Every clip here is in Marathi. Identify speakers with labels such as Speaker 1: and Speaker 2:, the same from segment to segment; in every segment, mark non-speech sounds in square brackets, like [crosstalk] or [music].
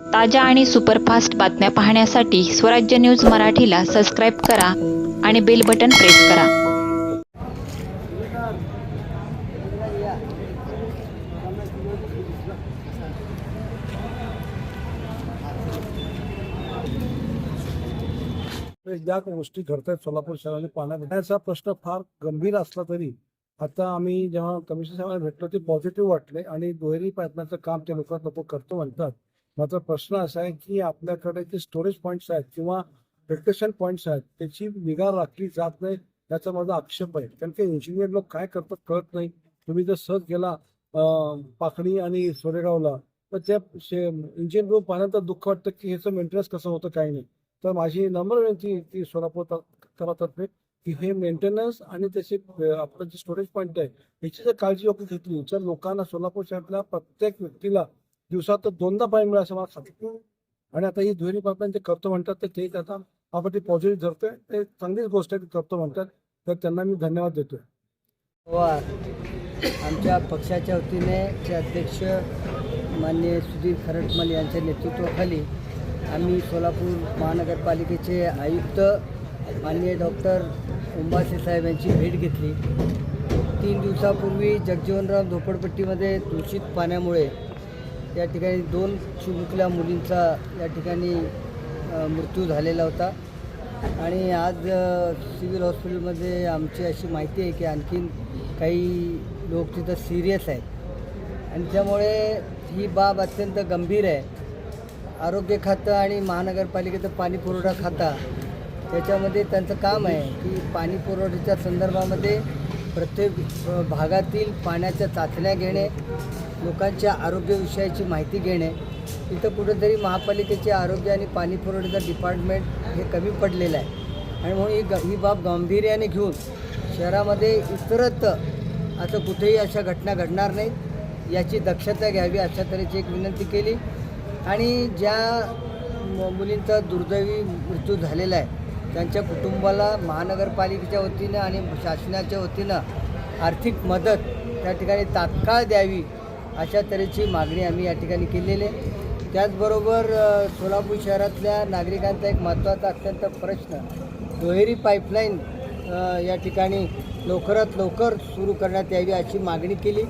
Speaker 1: ताज्या आणि सुपरफास्ट बातम्या पाहण्यासाठी स्वराज्य न्यूज मराठीला सबस्क्राईब करा आणि बेल बटन प्रेस करा.
Speaker 2: ज्या गोष्टी घडतात सोलापूर शहराने पाण्याचा प्रश्न फार गंभीर असला तरी आता आम्ही जेव्हा कमिशन साहेबांना भेटलो ते पॉझिटिव्ह वाटले आणि दुहेरी पाईपलाईनचं काम ते लोक लोक करतो म्हणतात. मात्र प्रश्न असा आहे की आपल्याकडे जे स्टोरेज पॉईंट्स आहेत किंवा फिल्ट्रेशन पॉईंट्स आहेत त्याची निगा राखली जात नाही याचा माझा आक्षेप आहे. कारण की इंजिनियर लोक काय करतात कळत नाही. तुम्ही जर सहज गेला पाखणी आणि सोरेगावला तर त्या इंजिन रूम पाहण्यानंतर दुःख वाटतं की ह्याचं मेंटेनन्स कसं होतं काही नाही. तर माझी नम्र विनंती ती सोलापूर तर्फे की हे मेंटेनन्स आणि त्याचे आपलं जे स्टोरेज पॉईंट आहे याची जर काळजी आपण घेतली तर लोकांना सोलापूर शहरातल्या प्रत्येक व्यक्तीला दिवसात दोनदा पाणी मिळा असं मला सांगितलं आणि आता ही दुहेरी पाईपलाईन ते करतो म्हणतात तर ते आता आपण ते पॉझिटिव्ह धरतोय ते चांगलीच गोष्ट आहे ते करतो म्हणतात. तर त्यांना मी धन्यवाद देतोय.
Speaker 3: पवार आमच्या पक्षाच्या वतीने चे अध्यक्ष माननीय सुधीर खरटमल यांच्या नेतृत्वाखाली आम्ही सोलापूर महानगरपालिकेचे आयुक्त माननीय डॉक्टर उंबासे साहेब यांची भेट घेतली. तीन दिवसापूर्वी जगजीवनराव झोपडपट्टीमध्ये दूषित पाण्यामुळे या ठिकाणी दोन चिमुकल्या मुलींचा या ठिकाणी मृत्यू झालेला होता. आणि आज सिव्हिल हॉस्पिटलमध्ये आमची अशी माहिती आहे की आणखीन काही लोक तिथं सिरियस आहेत. आणि त्यामुळे ही बाब अत्यंत गंभीर आहे. आरोग्य खातं आणि महानगरपालिकेचं पाणीपुरवठा खाता त्याच्यामध्ये त्यांचं काम आहे की पाणी पुरवठ्याच्या संदर्भामध्ये प्रत्येक भागातील पाण्याच्या चाचण्या घेणे लोकांच्या आरोग्यविषयाची माहिती घेणे इथं कुठेतरी महापालिकेचे आरोग्य आणि पाणी पुरवठ्याचं डिपार्टमेंट हे कमी पडलेलं आहे. आणि म्हणून ही ग ही बाब गांभीर्याने घेऊन शहरामध्ये इतरत्र असं कुठेही अशा घटना घडणार नाहीत याची दक्षता घ्यावी अशा तऱ्हेची एक विनंती केली. आणि ज्या म- मुलींचा दुर्दैवी मृत्यू झालेला आहे त्यांच्या कुटुंबाला महानगरपालिकेच्या वतीनं आणि शासनाच्या वतीनं आर्थिक मदत त्या ठिकाणी तात्काळ द्यावी अशा तऱ्हेची मागणी आम्ही या ठिकाणी केलेली आहे. त्याचबरोबर सोलापूर शहरातल्या नागरिकांचा एक महत्त्वाचा अत्यंत प्रश्न दुहेरी पाईपलाईन या ठिकाणी लवकरात लवकर सुरू करण्यात यावी अशी मागणी केली.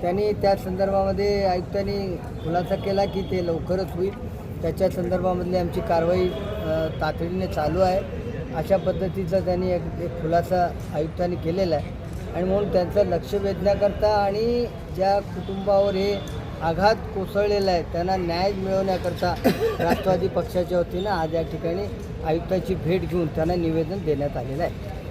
Speaker 3: त्यांनी त्या संदर्भामध्ये आयुक्तांनी खुलासा केला की ते लवकरच होईल. त्याच्या संदर्भामधली आमची कारवाई तातडीने चालू आहे. अशा पद्धतीचा त्यांनी एक एक खुलासा आयुक्तांनी केलेला आहे. आणि म्हणून त्यांचं लक्ष वेधण्याकरता आणि ज्या कुटुंबावर हे आघात कोसळलेला आहे त्यांना न्याय मिळवण्याकरता [coughs] राष्ट्रवादी पक्षाच्या वतीनं आज या ठिकाणी आयुक्ताची भेट घेऊन त्यांना निवेदन देण्यात आलेलं आहे.